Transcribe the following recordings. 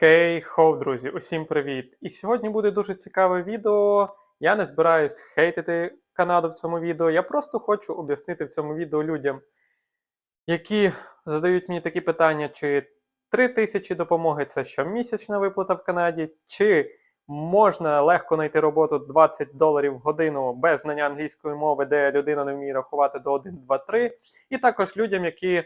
Хей, хоу, друзі, усім привіт! І сьогодні буде дуже цікаве відео. Я не збираюсь хейтити Канаду в цьому відео. Я просто хочу об'яснити в цьому відео людям, які задають мені такі питання, чи 3 тисячі допомоги це щомісячна виплата в Канаді, чи можна легко знайти роботу 20 доларів в годину без знання англійської мови, де людина не вміє рахувати до 1, 2, 3. І також людям, які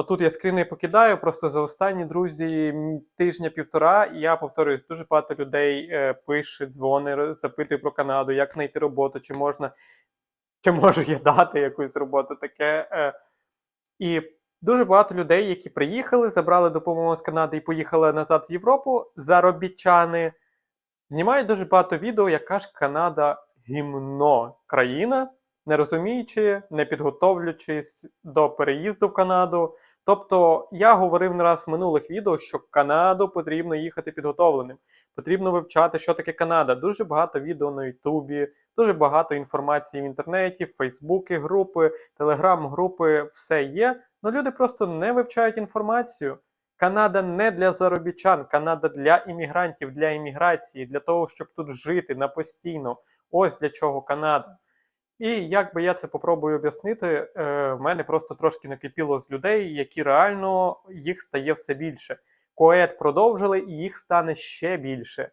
Отут я скріни покидаю, просто за останні друзі тижня-півтора. і Я повторююсь, дуже багато людей е, пише, дзвони, запитує про Канаду, як знайти роботу, чи можна, чи можу я дати якусь роботу таке. Е, і дуже багато людей, які приїхали, забрали допомогу з Канади і поїхали назад в Європу, заробітчани, знімають дуже багато відео, яка ж Канада гімно країна, не розуміючи, не підготовлюючись до переїзду в Канаду. Тобто я говорив не раз в минулих відео, що в Канаду потрібно їхати підготовленим. Потрібно вивчати, що таке Канада. Дуже багато відео на Ютубі, дуже багато інформації в інтернеті, Фейсбуки, групи, телеграм-групи, все є. але люди просто не вивчають інформацію. Канада не для заробітчан, Канада для іммігрантів, для імміграції, для того, щоб тут жити на постійно. Ось для чого Канада. І як би я це попробую об'яснити, е, в мене просто трошки накипіло з людей, які реально їх стає все більше. Коет продовжили, і їх стане ще більше.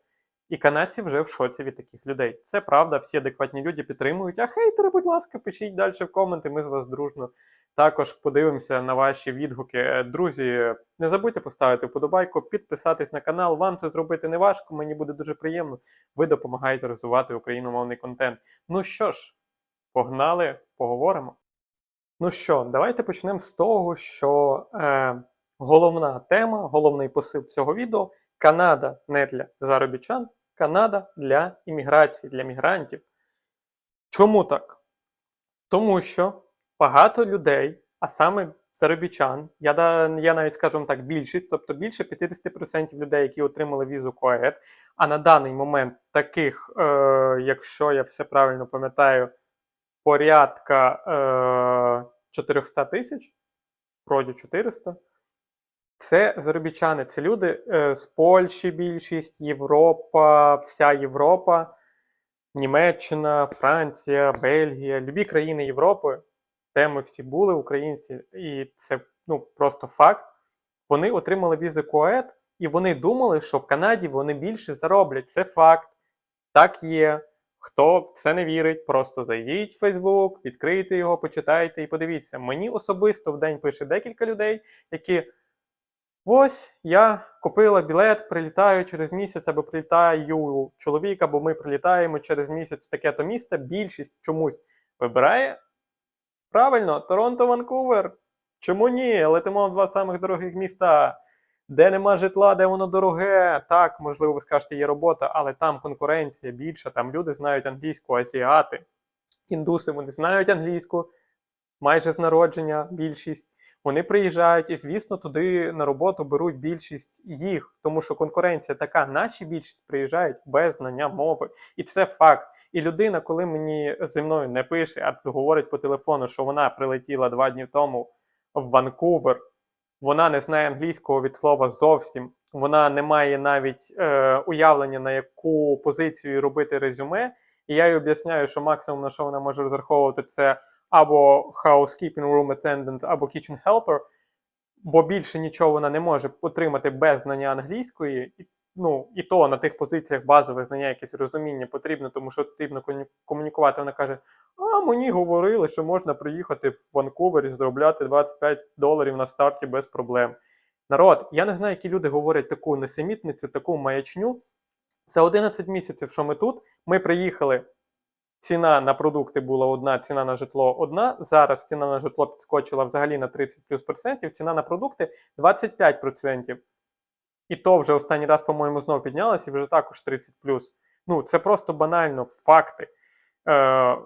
І канадці вже в шоці від таких людей. Це правда, всі адекватні люди підтримують. А хейтери, будь ласка, пишіть далі в коменти, ми з вас дружно також подивимося на ваші відгуки. Е, Друзі, не забудьте поставити вподобайку, підписатись на канал. Вам це зробити не важко, мені буде дуже приємно. Ви допомагаєте розвивати україномовний контент. Ну що ж, Погнали, поговоримо. Ну що, давайте почнемо з того, що е, головна тема, головний посил цього відео Канада не для заробітчан, Канада для імміграції, для мігрантів. Чому так? Тому що багато людей, а саме заробітчан, я, я навіть вам так, більшість, тобто більше 50% людей, які отримали візу КОЕД, а на даний момент таких, е, якщо я все правильно пам'ятаю, порядка е, 400 тисяч, вроді 400. Це заробітчани, це люди е, з Польщі більшість, Європа, вся Європа, Німеччина, Франція, Бельгія, любі країни Європи, де ми всі були, українці, і це ну, просто факт. Вони отримали візи КОЕД, і вони думали, що в Канаді вони більше зароблять. Це факт. Так є. Хто в це не вірить, просто зайдіть в Фейсбук, відкрийте його, почитайте і подивіться. Мені особисто в день пише декілька людей, які ось я купила білет, прилітаю через місяць, або прилітаю чоловік, або ми прилітаємо через місяць в таке-то місце. Більшість чомусь вибирає. Правильно, Торонто, Ванкувер. Чому ні? Летимо в два самих дорогих міста. Де нема житла, де воно дороге. Так, можливо, ви скажете, є робота, але там конкуренція більша, там люди знають англійську, азіати, індуси, вони знають англійську, майже з народження більшість. Вони приїжджають і, звісно, туди на роботу беруть більшість їх, тому що конкуренція така, наші більшість приїжджають без знання мови. І це факт. І людина, коли мені зі мною не пише, а говорить по телефону, що вона прилетіла два дні тому в Ванкувер, вона не знає англійського від слова зовсім. Вона не має навіть е, уявлення, на яку позицію робити резюме. І я їй об'ясняю, що максимум на що вона може розраховувати, це або housekeeping room attendant, або kitchen helper, бо більше нічого вона не може отримати без знання англійської. І, ну, і то на тих позиціях базове знання, якесь розуміння потрібно, тому що потрібно комунікувати. Вона каже: а мені говорили, що можна приїхати в Ванкувер і заробляти 25 доларів на старті без проблем. Народ, я не знаю, які люди говорять таку несемітницю, таку маячню. За 11 місяців, що ми тут, ми приїхали. Ціна на продукти була одна, ціна на житло одна. Зараз ціна на житло підскочила взагалі на 30 плюс процентів, ціна на продукти 25 процентів. І то вже останній раз, по-моєму, знову піднялась і вже також 30 плюс. Ну, це просто банально факти. Е,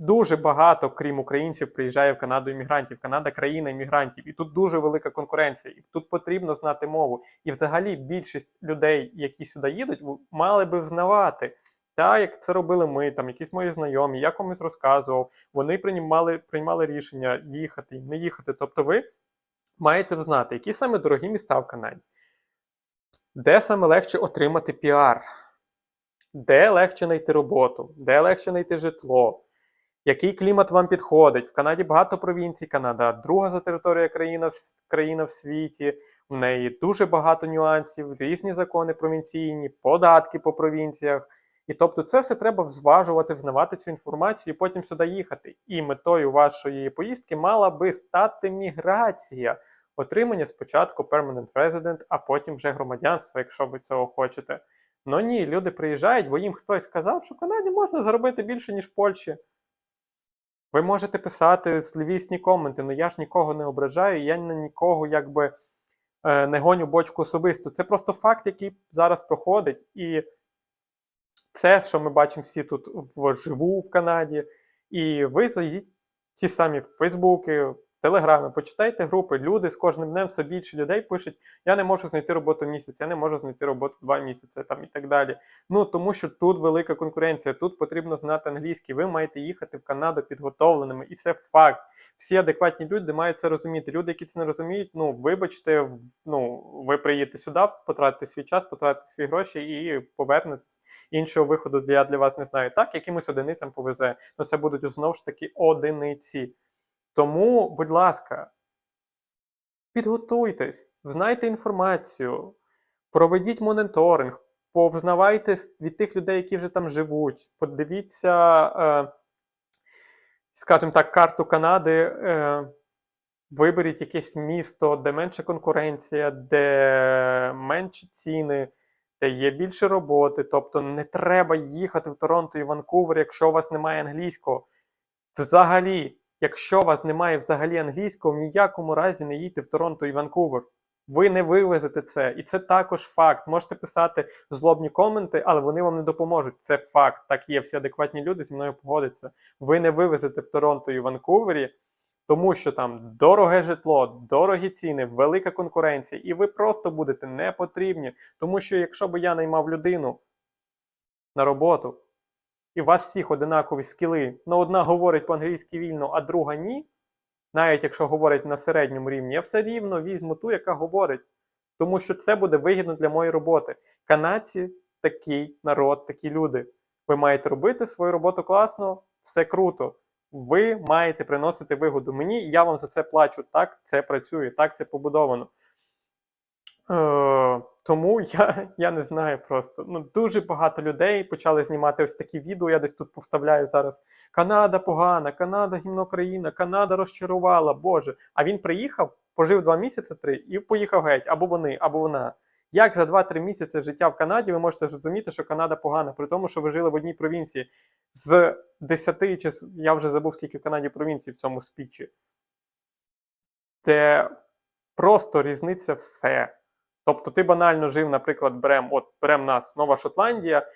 Дуже багато, крім українців, приїжджає в Канаду іммігрантів. Канада країна іммігрантів, і тут дуже велика конкуренція, і тут потрібно знати мову. І взагалі більшість людей, які сюди їдуть, мали би взнавати. Так, як це робили ми, там якісь мої знайомі, я комусь розказував. Вони приймали, приймали рішення їхати не їхати. Тобто, ви маєте знати, які саме дорогі міста в Канаді. Де саме легше отримати піар? Де легше знайти роботу? Де легше знайти житло? Який клімат вам підходить? В Канаді багато провінцій. Канада друга за територією країна, країна в світі. В неї дуже багато нюансів, різні закони провінційні, податки по провінціях. І тобто це все треба зважувати, взнавати цю інформацію і потім сюди їхати. І метою вашої поїздки мала би стати міграція, отримання спочатку permanent resident, а потім вже громадянство, якщо ви цього хочете. Ну ні, люди приїжджають, бо їм хтось сказав, що в Канаді можна заробити більше, ніж в Польщі. Ви можете писати зловісні коменти, але я ж нікого не ображаю, я на нікого якби е, не гоню бочку особисто. Це просто факт, який зараз проходить. І це, що ми бачимо всі тут вживу в Канаді. І ви зайдіть ті самі Фейсбуки, Телеграмі, почитайте групи. Люди з кожним днем все більше людей пишуть: я не можу знайти роботу місяць, я не можу знайти роботу два місяці там і так далі. Ну тому що тут велика конкуренція, тут потрібно знати англійський. Ви маєте їхати в Канаду підготовленими, і це факт. Всі адекватні люди мають це розуміти. Люди, які це не розуміють, ну вибачте, ну ви приїдете сюди, потратите свій час, потратите свої гроші і повернетесь. Іншого виходу я для вас не знаю. Так, якимось одиницям повезе. але це будуть знову ж таки одиниці. Тому, будь ласка, підготуйтесь, знайте інформацію, проведіть моніторинг, повзнавайте від тих людей, які вже там живуть. Подивіться, е, скажімо так, карту Канади. Е, Виберіть якесь місто, де менша конкуренція, де менші ціни, де є більше роботи. Тобто не треба їхати в Торонто і Ванкувер, якщо у вас немає англійського. Взагалі, якщо у вас немає взагалі англійського, в ніякому разі не їдьте в Торонто і Ванкувер. Ви не вивезете це. І це також факт. Можете писати злобні коменти, але вони вам не допоможуть. Це факт. Так є, всі адекватні люди зі мною погодяться. Ви не вивезете в Торонто і Ванкувері, тому що там дороге житло, дорогі ціни, велика конкуренція, і ви просто будете не потрібні. Тому що якщо б я наймав людину на роботу, і у вас всіх одинакові скіли, ну одна говорить по-англійськи вільно, а друга ні, навіть якщо говорить на середньому рівні, я все рівно візьму ту, яка говорить. Тому що це буде вигідно для моєї роботи. Канадці такий народ, такі люди. Ви маєте робити свою роботу класно, все круто. Ви маєте приносити вигоду мені, я вам за це плачу. Так це працює, так це побудовано. Е, тому я, я не знаю просто. Ну, дуже багато людей почали знімати ось такі відео. Я десь тут повставляю зараз. Канада погана, Канада гімно країна, Канада розчарувала, Боже. А він приїхав, пожив два місяці три і поїхав геть. Або вони, або вона. Як за 2-3 місяці життя в Канаді ви можете зрозуміти, що Канада погана, при тому, що ви жили в одній провінції з 10 чи я вже забув, скільки в Канаді провінцій в цьому спічі, де просто різниця все. Тобто ти банально жив, наприклад, берем, от берем нас, Нова Шотландія,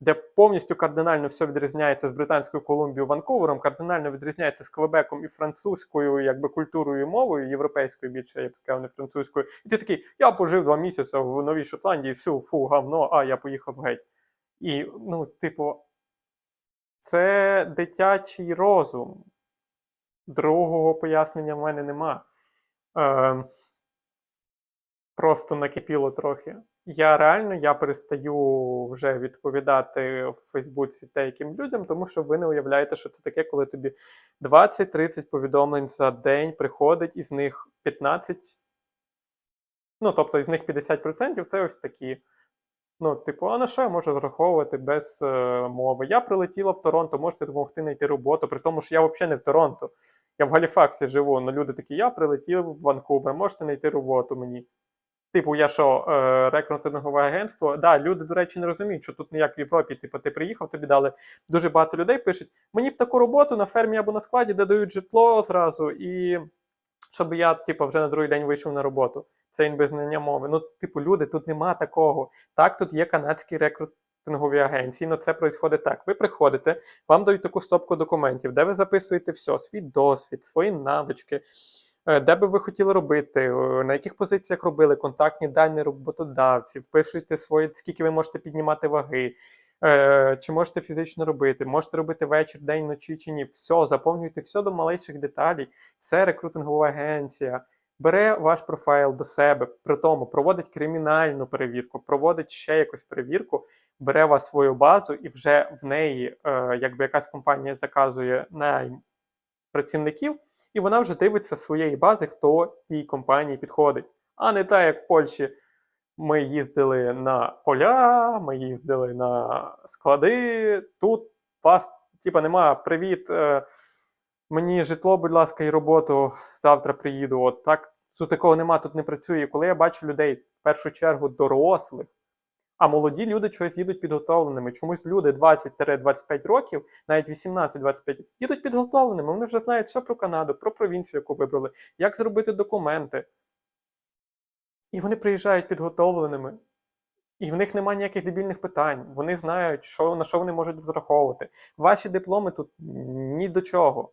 де повністю кардинально все відрізняється з Британською Колумбією, Ванкувером, кардинально відрізняється з Квебеком і французькою, якби культурою і мовою, європейською більше, я б сказав, не французькою. І ти такий, я пожив два місяці в Новій Шотландії, всю фу, гавно, а я поїхав геть. І, ну, типу, це дитячий розум. Другого пояснення в мене нема. Е, просто накипіло трохи. Я реально я перестаю вже відповідати в Фейсбуці деяким людям, тому що ви не уявляєте, що це таке, коли тобі 20-30 повідомлень за день приходить, із них 15, ну тобто із них 50% це ось такі. Ну, типу, а на що я можу розраховувати без е, мови? Я прилетіла в Торонто, можете допомогти знайти роботу, при тому, що я взагалі не в Торонто. Я в Галіфаксі живу. Ну, люди такі, я прилетів в Ванкувер, можете знайти роботу мені. Типу, я що, е, рекрутингове агентство? Да, люди, до речі, не розуміють, що тут не як в Європі. Типу, ти приїхав, тобі дали дуже багато людей пишуть. Мені б таку роботу на фермі або на складі, де дають житло зразу, і щоб я, типу, вже на другий день вийшов на роботу. Це він без знання мови. Ну, типу, люди, тут нема такого. Так, тут є канадські рекрутингові агенції, але це відбувається так. Ви приходите, вам дають таку стопку документів, де ви записуєте все, свій досвід, свої навички, де би ви хотіли робити, е, на яких позиціях робили, контактні дані роботодавців, впишуєте свої, скільки ви можете піднімати ваги. Е, Чи можете фізично робити, можете робити вечір, день, вночі чи ні. Все, заповнюйте все до малейших деталей. Це рекрутингова агенція. бере ваш профайл до себе, при тому проводить кримінальну перевірку, проводить ще якусь перевірку, бере вас свою базу і вже в неї, е, якби якась компанія заказує найм працівників, і вона вже дивиться з своєї бази, хто тій компанії підходить. А не так, як в Польщі. Ми їздили на поля, ми їздили на склади. Тут вас, типа, нема привіт. Е, мені житло, будь ласка, і роботу завтра приїду. От так тут такого нема, тут не працює. Коли я бачу людей, в першу чергу, дорослих, а молоді люди чогось їдуть підготовленими. Чомусь люди 20-25 років, навіть 18-25, їдуть підготовленими. Вони вже знають все про Канаду, про провінцію, яку вибрали, як зробити документи. І вони приїжджають підготовленими. І в них немає ніяких дебільних питань. Вони знають, що, на що вони можуть розраховувати. Ваші дипломи тут ні до чого.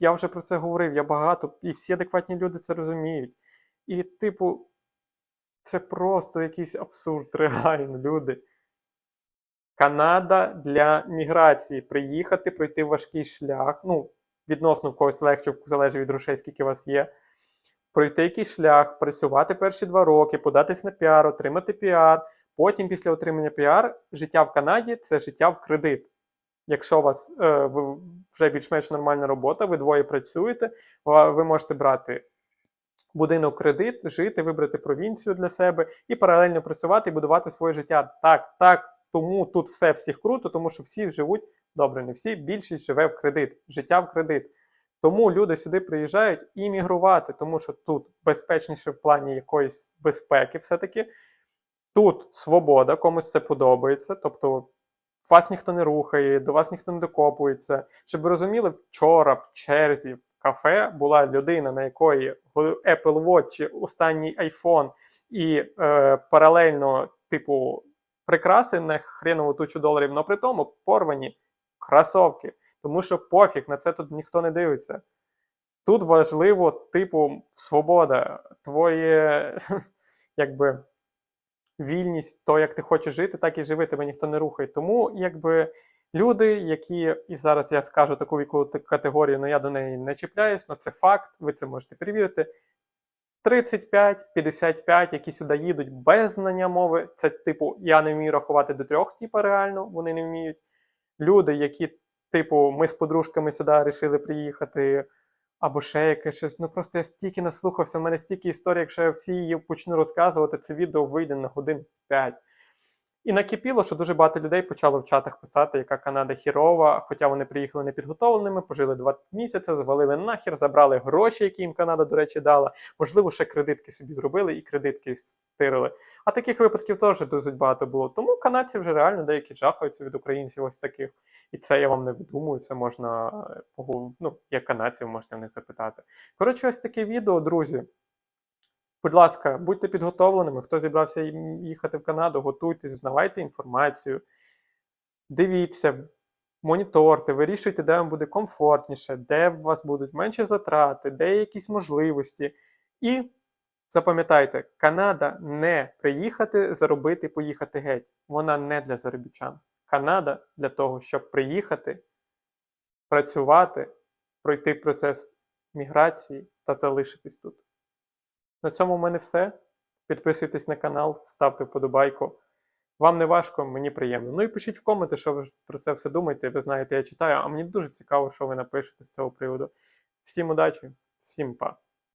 Я вже про це говорив, я багато, і всі адекватні люди це розуміють. І, типу, це просто якийсь абсурд, реально, люди. Канада для міграції. Приїхати, пройти важкий шлях. Ну, відносно в когось легше, залежить від грошей, скільки у вас є. Пройти якийсь шлях, працювати перші два роки, податись на піар, отримати піар. Потім, після отримання піар, життя в Канаді це життя в кредит. Якщо у вас е, вже більш-менш нормальна робота, ви двоє працюєте, ви можете брати будинок кредит, жити, вибрати провінцію для себе і паралельно працювати і будувати своє життя. Так, так, тому тут все всіх круто, тому що всі живуть добре, не всі, більшість живе в кредит, життя в кредит. Тому люди сюди приїжджають іммігрувати, тому що тут безпечніше в плані якоїсь безпеки, все-таки. Тут свобода, комусь це подобається. Тобто вас ніхто не рухає, до вас ніхто не докопується. Щоб ви розуміли, вчора в черзі кафе була людина, на якої Apple Watch, останній iPhone і е, паралельно, типу, прикраси на хренову тучу доларів, але при тому порвані кросовки. Тому що пофіг, на це тут ніхто не дивиться. Тут важливо, типу, свобода, твоє, якби вільність, то як ти хочеш жити, так і живи, тебе ніхто не рухає. Тому якби люди, які, і зараз я скажу таку вікову т- категорію, але я до неї не чіпляюсь, але це факт, ви це можете перевірити. 35-55, які сюди їдуть без знання мови, це типу, я не вмію рахувати до трьох, типу, реально, вони не вміють. Люди, які, типу, ми з подружками сюди вирішили приїхати, або ще яке щось. Ну просто я стільки наслухався, в мене стільки історій, якщо я всі її почну розказувати, це відео вийде на годин 5. І накипіло, що дуже багато людей почало в чатах писати, яка Канада хірова, хоча вони приїхали непідготовленими, пожили два місяці, звалили нахер, забрали гроші, які їм Канада, до речі, дала. Можливо, ще кредитки собі зробили і кредитки стирили. А таких випадків теж досить багато було. Тому канадці вже реально деякі жахаються від українців ось таких. І це я вам не видумую, це можна е, ну, як канадців можете них запитати. Коротше, ось таке відео, друзі. Будь ласка, будьте підготовленими. Хто зібрався їхати в Канаду, готуйтесь, знавайте інформацію, дивіться, моніторте, вирішуйте, де вам буде комфортніше, де у вас будуть менші затрати, де є якісь можливості. І запам'ятайте, Канада не приїхати, заробити, поїхати геть. Вона не для заробітчан. Канада для того, щоб приїхати, працювати, пройти процес міграції та залишитись тут. На цьому в мене все. Підписуйтесь на канал, ставте вподобайку. Вам не важко, мені приємно. Ну і пишіть в коменти, що ви про це все думаєте. Ви знаєте, я читаю, а мені дуже цікаво, що ви напишете з цього приводу. Всім удачі, всім па!